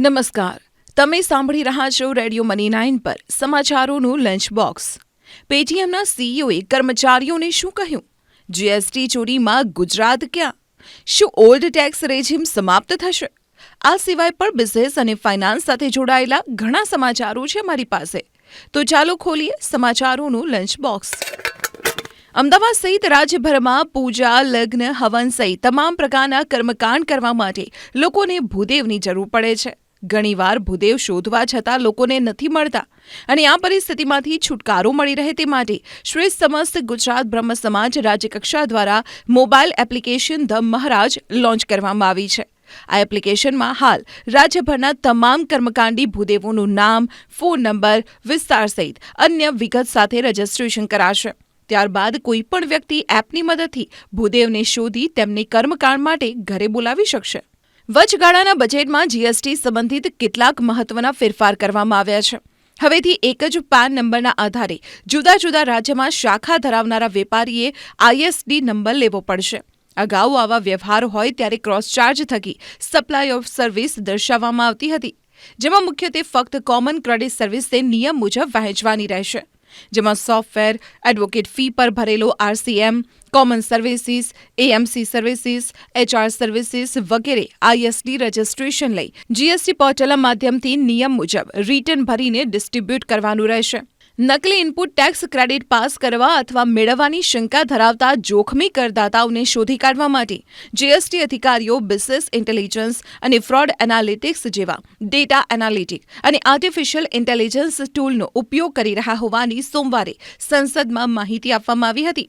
નમસ્કાર. તમે સાંભળી રહ્યા છો રેડિયો મની નાઇન પર સમાચારોનું લંચ બોક્સ. પેટીએમના સીઈઓએ કર્મચારીઓને શું કહ્યું? જીએસટી ચોરીમાં ગુજરાત ક્યાં? શું ઓલ્ડ ટેક્સ રેજીમ સમાપ્ત થશે? આ સિવાય પણ બિઝનેસ અને ફાઇનાન્સ સાથે જોડાયેલા ઘણા સમાચારો છે મારી પાસે. તો ચાલો ખોલીએ સમાચારોનું લંચ બોક્સ. અમદાવાદ સહિત રાજ્યભરમાં પૂજા, લગ્ન, હવન સહિત તમામ પ્રકારના કર્મકાંડ કરવા માટે લોકોને ભૂદેવની જરૂર પડે છે. ઘણીવાર ભૂદેવ શોધવા છતાં લોકોને નથી મળતા અને આ પરિસ્થિતિમાંથી છુટકારો મળી રહે તે માટે શ્રી સમસ્ત ગુજરાત બ્રહ્મ સમાજ રાજ્યકક્ષા દ્વારા mobile application the Maharaj launch કરવામાં આવી છે. આ એપ્લિકેશનમાં હાલ રાજ્યભરના તમામ કર્મકાંડી ભૂદેવોનું નામ, ફોન નંબર, વિસ્તાર સહિત અન્ય વિગત સાથે રજિસ્ટ્રેશન કરાશે. ત્યારબાદ કોઈ પણ વ્યક્તિ એપની મદદથી ભૂદેવને શોધી તેમને કર્મકાંડ માટે ઘરે બોલાવી શકશે. વચગાળાના બજેટમાં જીએસટી સંબંધિત કેટલાક મહત્વના ફેરફાર કરવામાં આવ્યા છે. હવેથી એક જ પાન નંબરના આધારે જુદા જુદા રાજ્યમાં શાખા ધરાવનારા વેપારીએ આઈએસડી નંબર લેવો પડશે. અગાઉ આવા વ્યવહાર હોય ત્યારે ક્રોસ ચાર્જ થકી સપ્લાય ઓફ સર્વિસ દર્શાવવામાં આવતી હતી, જેમાં મુખ્યત્વે ફક્ત કોમન ક્રેડિટ સર્વિસને નિયમ મુજબ વહેંચવાની રહેશે. જેમાં સોફ્ટવેર એડવોકેટ ફી પર ભરેલો RCM, common services, AMC services, HR services વગેરે આઈએસડી રજિસ્ટ્રેશન લઈ જીએસટી પોર્ટલના માધ્યમથી નિયમ મુજબ રિટર્ન ભરીને ડિસ્ટ્રીબ્યુટ કરવાનું રહેશે. નકલી ઇનપુટ ટેક્સ ક્રેડિટ પાસ કરવા અથવા મેળવવાની શંકા ધરાવતા જોખમી કરદાતાઓને શોધી કાઢવા માટે જીએસટી અધિકારીઓ બિઝનેસ ઇન્ટેલિજન્સ અને ફ્રોડ એનાલિટિક્સ જેવા ડેટા એનાલિટિક અને આર્ટિફિશિયલ ઇન્ટેલિજન્સ ટૂલનો ઉપયોગ કરી રહ્યા હોવાની સોમવારે સંસદમાં માહિતી આપવામાં આવી હતી.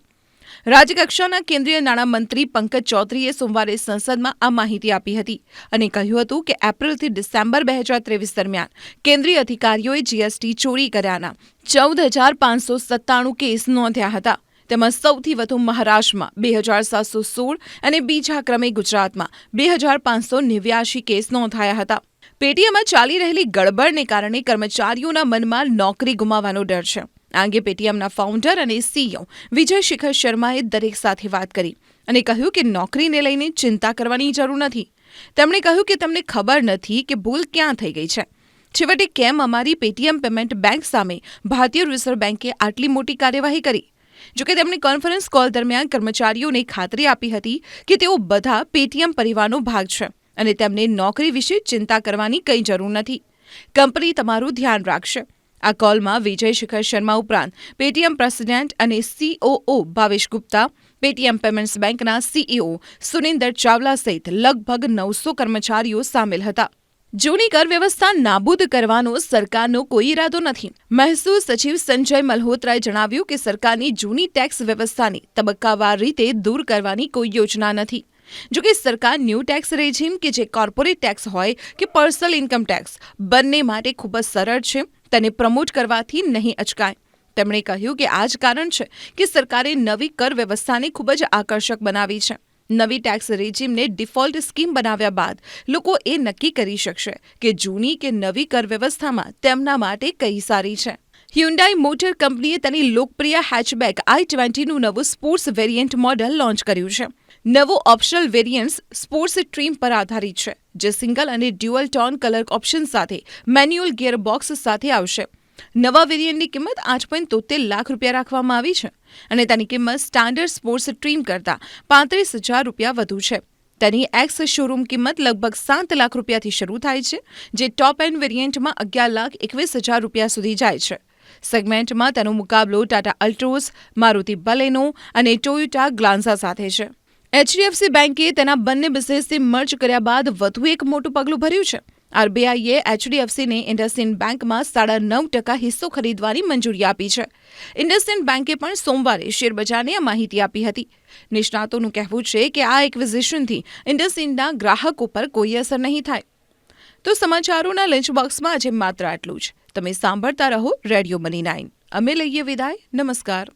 રાજ્યકક્ષાના કેન્દ્રીય નાણામંત્રી પંકજ ચૌધરીએ સોમવારે સંસદમાં આ માહિતી આપી હતી અને કહ્યું હતું કે એપ્રિલથી ડિસેમ્બર બે હજાર ત્રેવીસ દરમિયાન કેન્દ્રીય અધિકારીઓએ જીએસટી ચોરી કર્યાના ચૌદ હજાર પાંચસો સત્તાણું કેસ નોંધ્યા હતા. તેમાં સૌથી વધુ મહારાષ્ટ્રમાં બે હજાર સાતસો સોળ અને બીજા ક્રમે ગુજરાતમાં બે હજાર પાંચસો નેવ્યાશી કેસ નોંધાયા હતા. પેટીએમમાં ચાલી રહેલી ગડબડને કારણે કર્મચારીઓના મનમાં નોકરી ગુમાવવાનો ડર છે. આ અંગે પેટીએમના ફાઉન્ડર અને સીઈઓ વિજય શિખર શર્માએ દરેક સાથે વાત કરી અને કહ્યું કે નોકરીને લઈને ચિંતા કરવાની જરૂર નથી. તેમણે કહ્યું કે તમને ખબર નથી કે ભૂલ ક્યાં થઈ ગઈ છે. છેવટે કેમ અમારી પેટીએમ પેમેન્ટ બેંક સામે ભારતીય રિઝર્વ બેંકે આટલી મોટી કાર્યવાહી કરી? જોકે તેમણે કોન્ફરન્સ કોલ દરમિયાન કર્મચારીઓને ખાતરી આપી હતી કે તેઓ બધા પેટીએમ પરિવારનો ભાગ છે અને તેમને નોકરી વિશે ચિંતા કરવાની કંઈ જરૂર નથી. કંપની તમારું ધ્યાન રાખશે. આ કોલમાં વિજય શિખર શર્મા ઉપરાંત પેટીએમ પ્રેસિડેન્ટ અને COO Bhavesh Gupta, Paytm payments બેંકના સીઈઓ સુનિંદર ચાવલા સહિત લગભગ નવસો કર્મચારીઓ સામેલ હતા. જૂની કર વ્યવસ્થા નાબૂદ કરવાનો સરકારનો કોઈ ઈરાદો નથી. મહેસૂલ સચિવ સંજય મલ્હોત્રાએ જણાવ્યું કે સરકારની જૂની ટેક્સ વ્યવસ્થાની તબક્કાવાર રીતે દૂર કરવાની કોઈ યોજના નથી. જોકે સરકાર ન્યૂ ટેક્સ રેજીમ કે જે કોર્પોરેટ ટેક્સ હોય કે પર્સનલ ઇન્કમ ટેક્સ બંને માટે ખૂબ જ સરળ છે. તેને પ્રમોટ કરવાથી નહીં અચકાય. તેમણે કહ્યું કે આ જ કારણ છે કે સરકારે નવી કર વ્યવસ્થાને ખૂબ જ આકર્ષક બનાવી છે. નવી ટેક્સ રેજીમને ડિફોલ્ટ સ્કીમ બનાવ્યા બાદ લોકો એ નક્કી કરી શકશે કે જૂની કે નવી કર વ્યવસ્થામાં તેમના માટે કઈ સારી છે. હ્યુન્ડાઈ મોટર કંપનીએ તેની લોકપ્રિય હેચબેક આઈ ટ્વેન્ટીનું નવું સ્પોર્ટ્સ વેરિયન્ટ મોડલ લોન્ચ કર્યું છે. નવું ઓપ્શનલ વેરિયન્ટ્સ સ્પોર્ટ્સ ટ્રીમ પર આધારિત છે, જે સિંગલ અને ડ્યુઅલ ટોન કલર ઓપ્શન સાથે મેન્યુઅલ ગિયર બોક્સ સાથે આવશે. નવા વેરિયન્ટની કિંમત આઠ પોઈન્ટ તોતેર લાખ રૂપિયા રાખવામાં આવી છે અને તેની કિંમત સ્ટાન્ડર્ડ સ્પોર્ટ્સ ટ્રીમ કરતાં પાંત્રીસ હજાર રૂપિયા વધુ છે. તેની એક્સ શોરૂમ કિંમત લગભગ સાત લાખ રૂપિયાથી શરૂ થાય છે, જે ટોપ એન્ડ વેરિયન્ટમાં અગિયાર લાખ એકવીસ હજાર રૂપિયા સુધી જાય છે. સેગમેન્ટમાં તેનો મુકાબલો ટાટા અલ્ટ્રોસ મારુતિ બલેનો અને ટોયોટા ગ્લાન્ઝા સાથે છે. એચડીએફસી બેંકે તેના બંને બિઝનેસને મર્જ કર્યા બાદ વધુ એક મોટું પગલું ભર્યું છે. આરબીઆઈએ એચડીએફસીને ઇન્ડસઇન્ડ બેંકમાં સાડા નવ ટકા હિસ્સો ખરીદવાની મંજૂરી આપી છે. ઇન્ડસઇન્ડ બેંકે પણ સોમવારે શેરબજારને આ માહિતી આપી હતી. નિષ્ણાતોનું કહેવું છે કે આ એક્વિઝિશનથી ઇન્ડસઇન્ડના ગ્રાહકો પર કોઈ અસર નહીં થાય. તો સમાચારોના લંચબોક્સમાં આજે માત્ર આટલું જ. તમે સાંભળતા રહો રેડિયો મની નાઇન. અમે લઈએ વિદાય. નમસ્કાર.